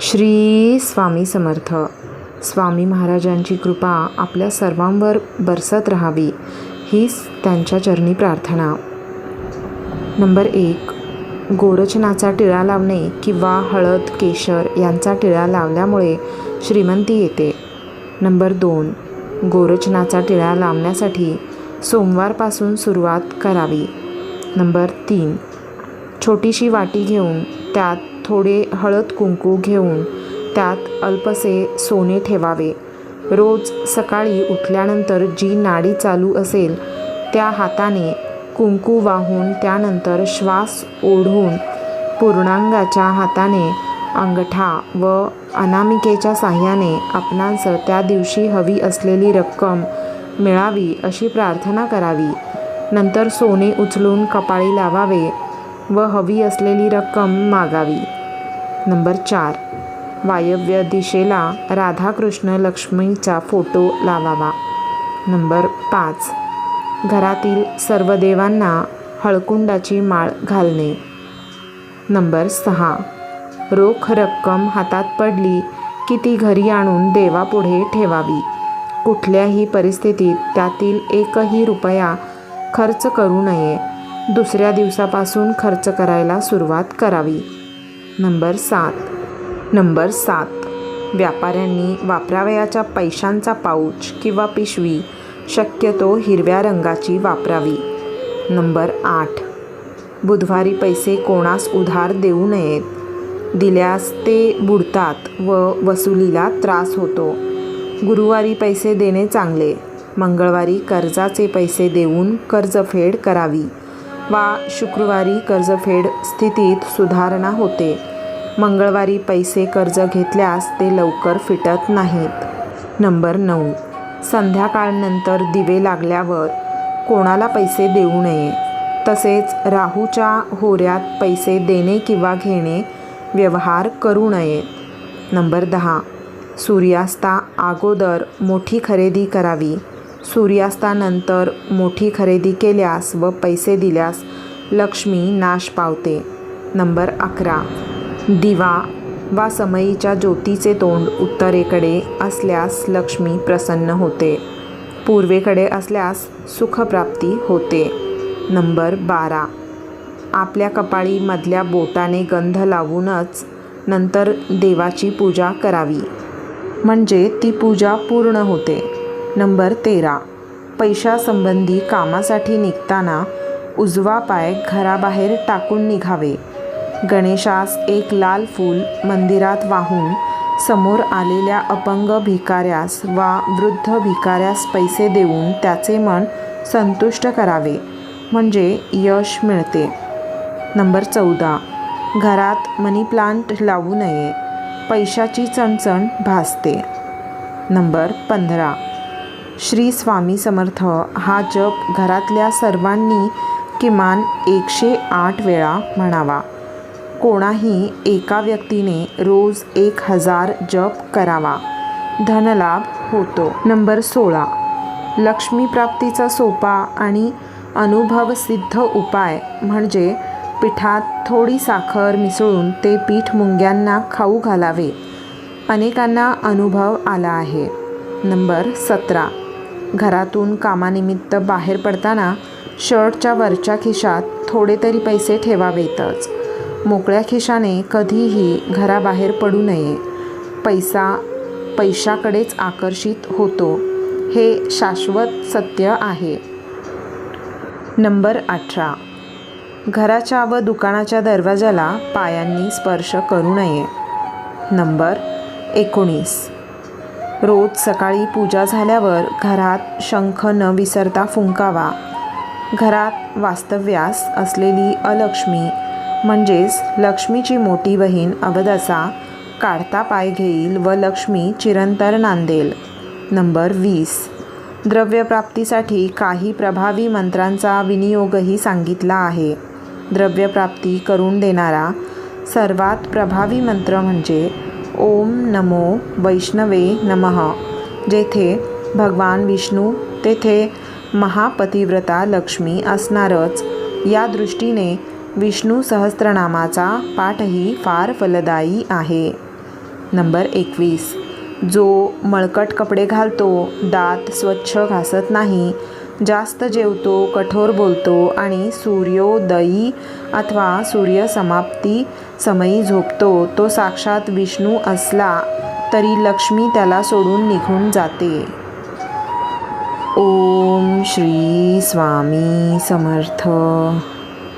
श्री स्वामी समर्थ. स्वामी महाराजांची कृपा आपल्या सर्वांवर बरसत राहावी हीच त्यांच्या चरणी प्रार्थना. नंबर एक. गोरचनाचा टिळा लावणे किंवा हळद केशर यांचा टिळा लावल्यामुळे श्रीमंती येते. नंबर दोन. गोरचनाचा टिळा लावण्यासाठी सोमवारपासून सुरुवात करावी. नंबर तीन. छोटीशी वाटी घेऊन त्यात थोडे हळद कुंकू घेऊन त्यात अल्पसे सोने ठेवावे. रोज सकाळी उठल्यानंतर जी नाडी चालू असेल त्या हाताने कुंकू वाहून त्यानंतर श्वास ओढून पूर्णांगाच्या हाताने अंगठा व अनामिकेच्या साह्याने आपणांस त्या दिवशी हवी असलेली रक्कम मिळावी अशी प्रार्थना करावी. नंतर सोने उचलून कपाळी लावावे. व हवी असलेली रक्कम मागावी. नंबर चार. वायव्य दिशेला राधाकृष्ण लक्ष्मीचा फोटो लावावा. नंबर पाच. घरातील सर्व देवांना हळकुंडाची माळ घालणे. नंबर सहा. रोख रक्कम हातात पडली की ती घरी आणून देवापुढे ठेवावी. कुठल्याही परिस्थितीत त्यातील एकही रुपया खर्च करू नये. दुसऱ्या दिवसापासून खर्च करायला सुरुवात करावी. नंबर सात. नंबर सात. व्यापाऱ्यांनी वापरावयाच्या पैशांचा पाऊच किंवा पिशवी शक्यतो हिरव्या रंगाची वापरावी. नंबर आठ. बुधवारी पैसे कोणास उधार देऊ नयेत. दिल्यास ते बुडतात व वसुलीला त्रास होतो. गुरुवारी पैसे देणे चांगले. मंगळवारी कर्जाचे पैसे देऊन कर्जफेड करावी. वा शुक्रवारी कर्जफेड स्थितीत सुधारणा होते. मंगळवारी पैसे कर्ज घेतल्यास ते लवकर फिटत नाहीत. नंबर नऊ. संध्याकाळनंतर दिवे लागल्यावर कोणाला पैसे देऊ नये? तसेच राहूच्या होऱ्यात पैसे देणे किंवा घेणे व्यवहार करू नयेत नंबर दहा. सूर्यास्ता अगोदर मोठी खरेदी करावी. सूर्यास्तानंतर मोठी खरेदी केल्यास व पैसे दिल्यास लक्ष्मी नाश पावते. नंबर अकरा. दिवा वा समईच्या ज्योतीचे तोंड उत्तरेकडे असल्यास लक्ष्मी प्रसन्न होते. पूर्वेकडे असल्यास सुखप्राप्ती होते. नंबर बारा. आपल्या कपाळी मधल्या बोटाने गंध लावूनच नंतर देवाची पूजा करावी. म्हणजे ती पूजा पूर्ण होते. नंबर तेरा. पैशासंबंधी कामासाठी निघताना उजवा पाय घराबाहेर टाकून निघावे. गणेशास एक लाल फूल मंदिरात वाहून समोर आलेल्या अपंग भिकाऱ्यास वा वृद्ध भिकाऱ्यास पैसे देऊन त्याचे मन संतुष्ट करावे म्हणजे यश मिळते. नंबर चौदा. घरात मनी प्लांट लावू नये. पैशाची चणचण भासते. नंबर पंधरा. श्री स्वामी समर्थ. हा जप घरातल्या सर्वांनी किमान एकशे आठ वेळा म्हणावा. कोणाही एका व्यक्तीने रोज एक हजार जप करावा. धनलाभ होतो. नंबर सोळा. लक्ष्मीप्राप्तीचा सोपा आणि अनुभवसिद्ध उपाय म्हणजे पिठात थोडी साखर मिसळून ते पीठ मुंग्यांना खाऊ घालावे. अनेकांना अनुभव आला आहे. नंबर सतरा. घरातून कामानिमित्त बाहेर पडताना शर्टच्या वरच्या खिशात थोडे तरी पैसे ठेवावेतच. मोकळ्या खिशाने कधीही घराबाहेर पडू नये. पैसा पैशाकडेच आकर्षित होतो. हे शाश्वत सत्य आहे. नंबर अठरा. घराच्या व दुकानाच्या दरवाजाला पायांनी स्पर्श करू नये. नंबर एकोणीस. रोज सकाळी पूजा झाल्यावर घरात शंख न विसरता फुंकावा. घरात वास्तव्यास असलेली अलक्ष्मी म्हणजेच लक्ष्मीची मोठी बहीण अवदसा काढता पाय घेईल व लक्ष्मी चिरंतर नांदेल. नंबर वीस. द्रव्यप्राप्तीसाठी काही प्रभावी मंत्रांचा विनियोगही सांगितला आहे. द्रव्यप्राप्ती करून देणारा सर्वात प्रभावी मंत्र म्हणजे ओम नमो वैष्णवे नमः। जेथे भगवान विष्णू तेथे महापतिव्रता लक्ष्मी असणारच. या दृष्टीने विष्णू सहस्त्रनामाचा पाठही फार फलदायी आहे. नंबर एकवीस. जो मळकट कपडे घालतो दात स्वच्छ घासत नाही जास्त जेवतो कठोर बोलतो आणि सूर्योदयी अथवा सूर्यसमाप्ती समयी झोपतो तो साक्षात विष्णू असला तरी लक्ष्मी त्याला सोडून निघून जाते. ओम श्री स्वामी समर्थ.